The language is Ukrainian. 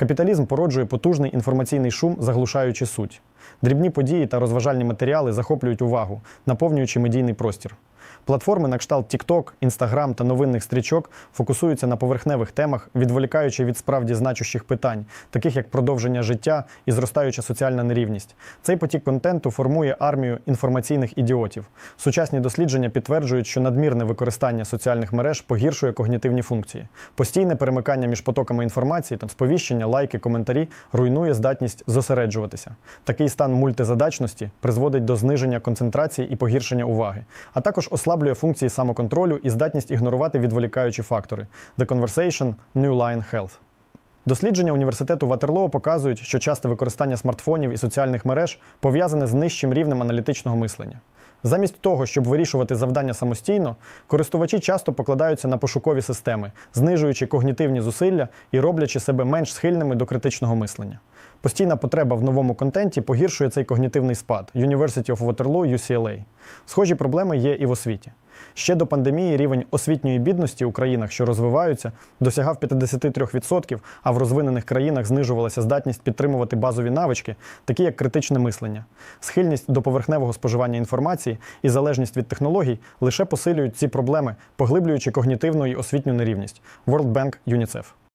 Капіталізм породжує потужний інформаційний шум, заглушаючи суть. Дрібні події та розважальні матеріали захоплюють увагу, наповнюючи медійний простір. Платформи на кшталт TikTok, Instagram та новинних стрічок фокусуються на поверхневих темах, відволікаючи від справді значущих питань, таких як продовження життя і зростаюча соціальна нерівність. Цей потік контенту формує армію інформаційних ідіотів. Сучасні дослідження підтверджують, що надмірне використання соціальних мереж погіршує когнітивні функції. Постійне перемикання між потоками інформації, там сповіщення, лайки, коментарі руйнує здатність зосереджуватися. Такий стан мультизадачності призводить до зниження концентрації і погіршення уваги, а також ослаблює функції самоконтролю і здатність ігнорувати відволікаючі фактори. The Conversation New Line Health. Дослідження університету Ватерлоо показують, що часте використання смартфонів і соціальних мереж пов'язане з нижчим рівнем аналітичного мислення. Замість того, щоб вирішувати завдання самостійно, користувачі часто покладаються на пошукові системи, знижуючи когнітивні зусилля і роблячи себе менш схильними до критичного мислення. Постійна потреба в новому контенті погіршує цей когнітивний спад University of Waterloo, UCLA. Схожі проблеми є і в освіті. Ще до пандемії рівень освітньої бідності у країнах, що розвиваються, досягав 53%, а в розвинених країнах знижувалася здатність підтримувати базові навички, такі як критичне мислення. Схильність до поверхневого споживання інформації і залежність від технологій лише посилюють ці проблеми, поглиблюючи когнітивну і освітню нерівність. World Bank UNICEF.